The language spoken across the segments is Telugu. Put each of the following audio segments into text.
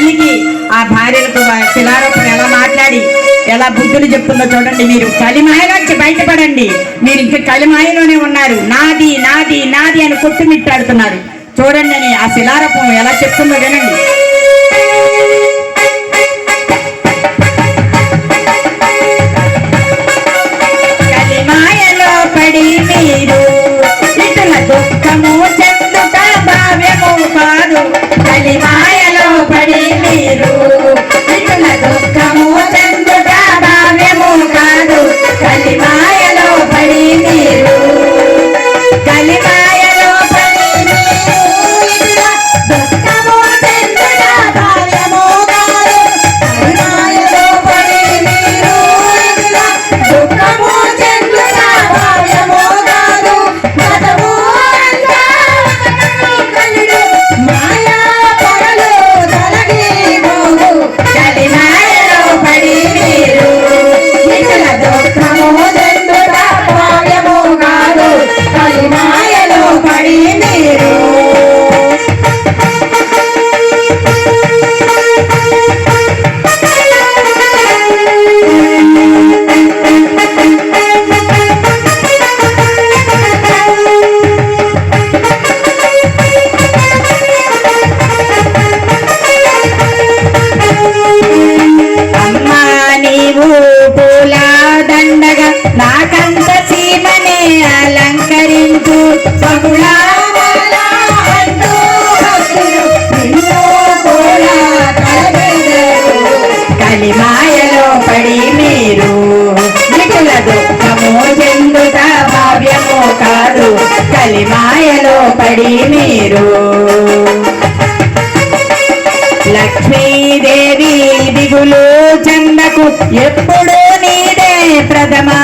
తల్లికి ఆ భార్యలకు వా- శిలారూపం ఎలా మాట్లాడి ఎలా బుద్ధులు చెప్తుందో చూడండి మీరు. కలిమాయలోంచి బయటపడండి. మీరు ఇంకా కలిమాయలోనే ఉన్నారు. నాది నాది నాది అని కొట్టుమిట్టాడుతున్నారు. చూడండి అని ఆ శిలారూపం ఎలా చెప్తుందో వినండి. కలిమాయలో పడి మీరు దుఃఖము చెప్ప మాయలో పడి మీరు నిటుల దుఃఖము చెందుట భావ్యము కాదు కలిమాయలో పడి మీరు లక్ష్మీదేవి దిగులు చందకు ఎప్పుడూ నీదే ప్రథమా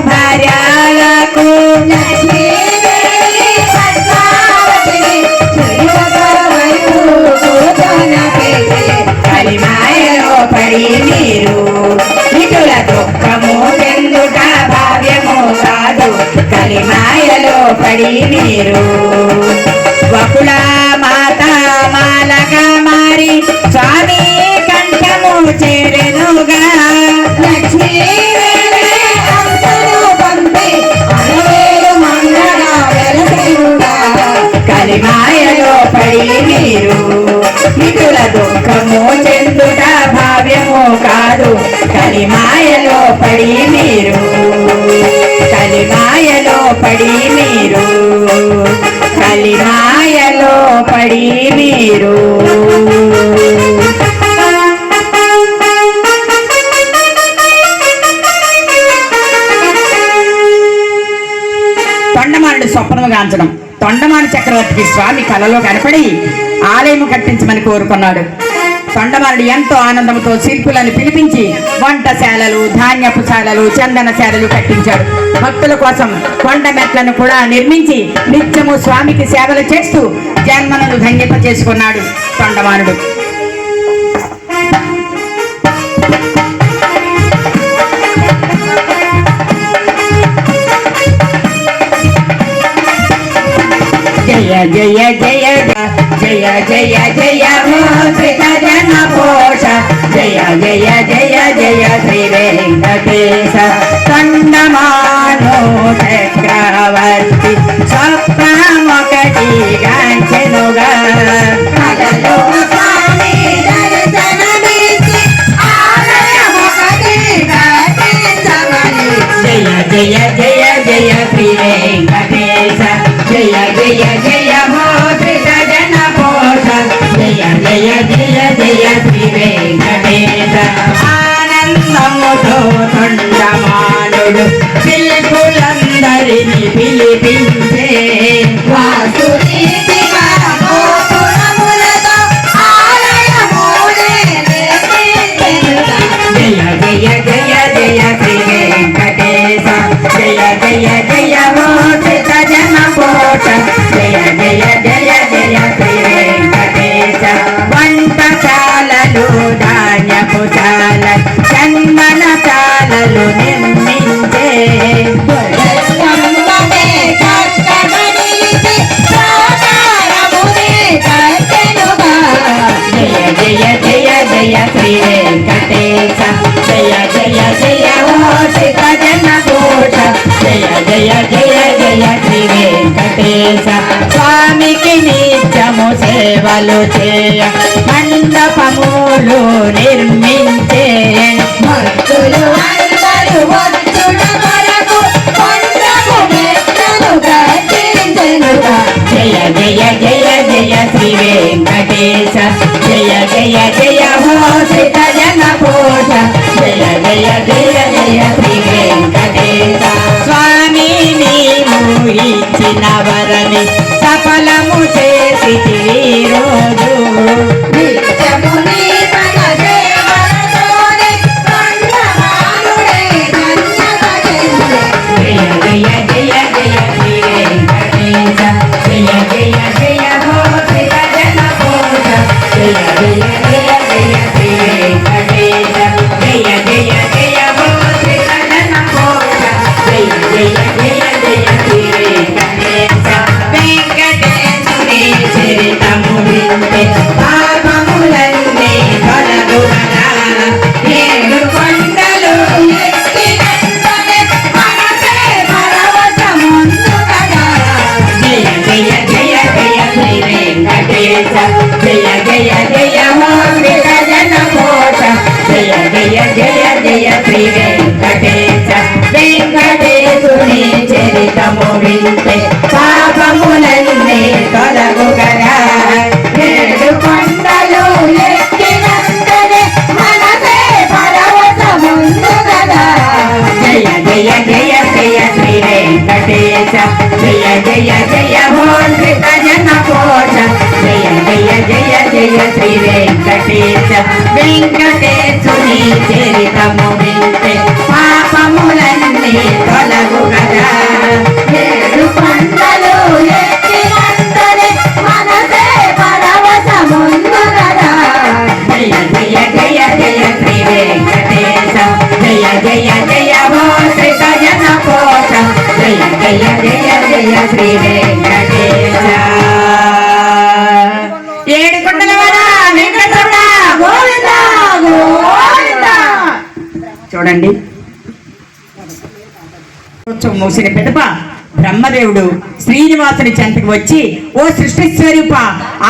భార్యలకు లక్ష్మీదేవి పద్మావతిని చిరునవ్వువైపు కూర్చొనపెట్టి కలిమాయలో పడి మీరు. ఇటుల దుఃఖము చెందుట భావ్యము కాదు. కలిమాయలో పడి మీరు. వకుళ మాత మాలగా స్వప్నము తొండమాని చక్రవర్తికి స్వామి కలలో కనపడి ఆలయం కట్టించమని కోరుకున్నాడు. తొండమానుడు ఎంతో ఆనందంతో శిల్పులను పిలిపించి వంటశాలలు ధాన్యపు శాలలు చందనశాలలు కట్టించాడు. భక్తుల కోసం కొండ మెట్లను కూడా నిర్మించి నిత్యము స్వామికి సేవలు చేస్తూ జన్మలను ధన్యత చేసుకున్నాడు తొండమానుడు. జయ జయ జయ జయ జయ ఆనందముతో తొండమానుడు జయ జయ జయ శ్రీ వెంకటేశ జయ జయ జయ ఓ సీత జనకోట జయ జయ జయ జయ శ్రీ వెంకటేశ స్వామికి నిత్యము సేవలు చేయ. మండపములు నిర్మించే భక్తులు అందరూ వచ్చుట వరకు కొండకు మెట్టలు కట్టించెనుగా జయ జయ జయ పాపములన్నీ తొలగు ఏడు కొండలు ఎక్కినంతనే మనసే పరవశముందు కదా. జయ జయ జయ జయ శ్రీ వెంకటేశ. జయ జయ జయ జన జయ జయ జయ జయ శ్రీ వెంకటేశ. చూడండి. మూసిన పిదప. బ్రహ్మదేవుడు శ్రీనివాసుని చెంతకు వచ్చి ఓ సృష్టి స్వరూప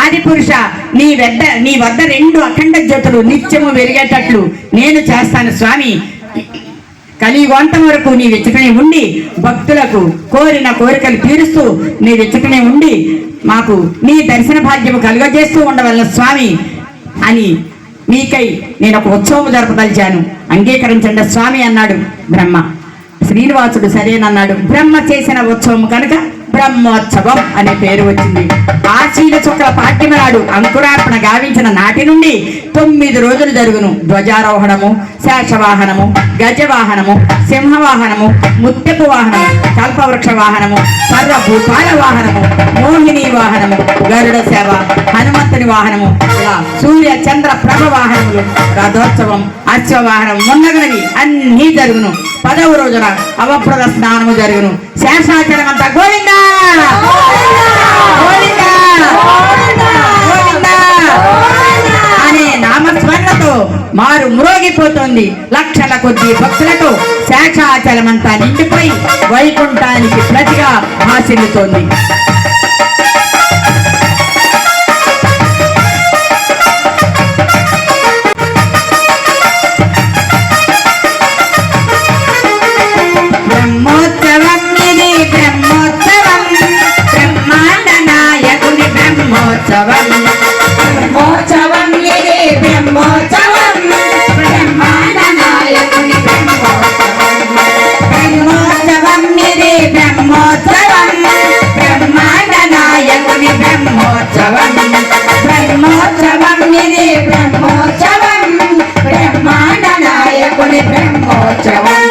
ఆది పురుష నీ వద్ద నీ వద్ద రెండు అఖండ జ్యోతులు నిత్యము వెలిగేటట్లు నేను చేస్తాను స్వామి. కలియుగంతం వరకు నీ వెచ్చకనే ఉండి భక్తులకు కోరిన కోరికలు తీరుస్తూ నీ వెచ్చకనే ఉండి మాకు నీ దర్శన భాగ్యము కలుగజేస్తూ ఉండవల్ల స్వామి. అని మీకై నేను ఒక ఉత్సవం జరపదలిచాను. అంగీకరించండి స్వామి అన్నాడు బ్రహ్మ. శ్రీనివాసుడు సరేనన్నాడు. బ్రహ్మ చేసిన ఉత్సవం కనుక బ్రహ్మోత్సవం అనే పేరు వచ్చింది. ఆశీల శుక్ల పాఠ్యమ నాడు అంకురార్పణ గావించిన నాటి నుండి తొమ్మిది రోజులు జరుగును. ధ్వజారోహణము శేషవాహనము గజవాహనము సింహవాహనము ముత్యపు వాహనము కల్పవృక్ష వాహనము సర్వభూపాల వాహనము మోహిని వాహనము గరుడ సేవ హనుమంతుని వాహనము ఇలా సూర్య చంద్ర ప్రభ వాహనములు రథోత్సవం అశ్వవాహనం మున్నగనవి అన్నీ జరుగును. పదవ రోజున అవప్రద స్నానము జరుగును. శేషాచలం అంతా గోవిందా! గోవిందా! గోవిందా! అనే నామస్మరణతో మారు మ్రోగిపోతోంది. లక్షల కొద్ది భక్తులతో శేషాచలమంతా నిండిపోయి వైకుంఠానికి ప్రతిగా ఆశిల్లుతోంది เล่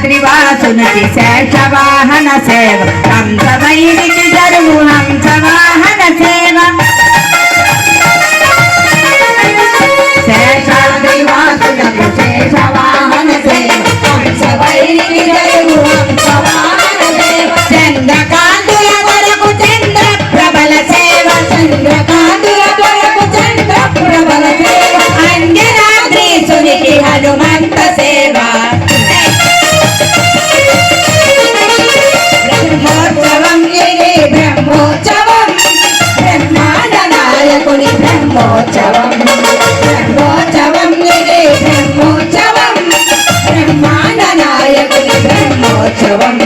శ్రీనివాసునికి శేషవాహన సేవ. హంసవైరికి జరుగు హంసవాహన సేవ. శేషాద్రి శేషవాహన సేవ. హంసవాహన సేవ. చంద్రకాంతుల చంద్ర ప్రబల సేవ. చంద్రకాంతుల చంద్ర ప్రబల సేవ. అంజనాద్రీసునికి హనుమంత సేవ. నాయకుని బ్రహ్మోత్సవం. బ్రహ్మోత్సవం ఇది బ్రహ్మోత్సవం. బ్రహ్మాండ నాయకుని బ్రహ్మోత్సవం.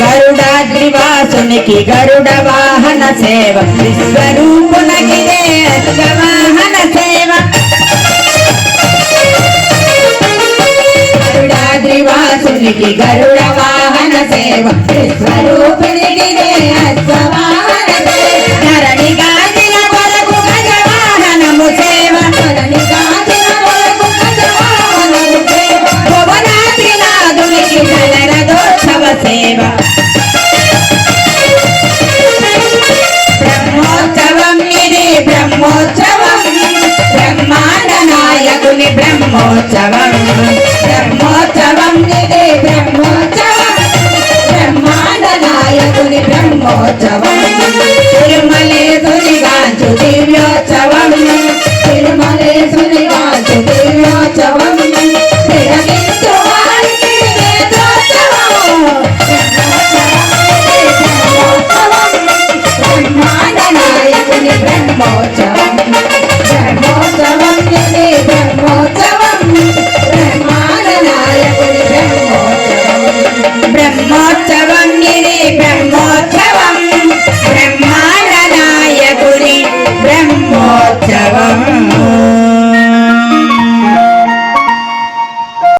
గరుడాగ్రివాసునికి గరుడ సేవ విశ్వరూపునకి వాహన సేవ గరుడాద్రివాసునికి గరుడ వాహన సేవ. విశ్వరూపిణికి అశ్వవాహన much.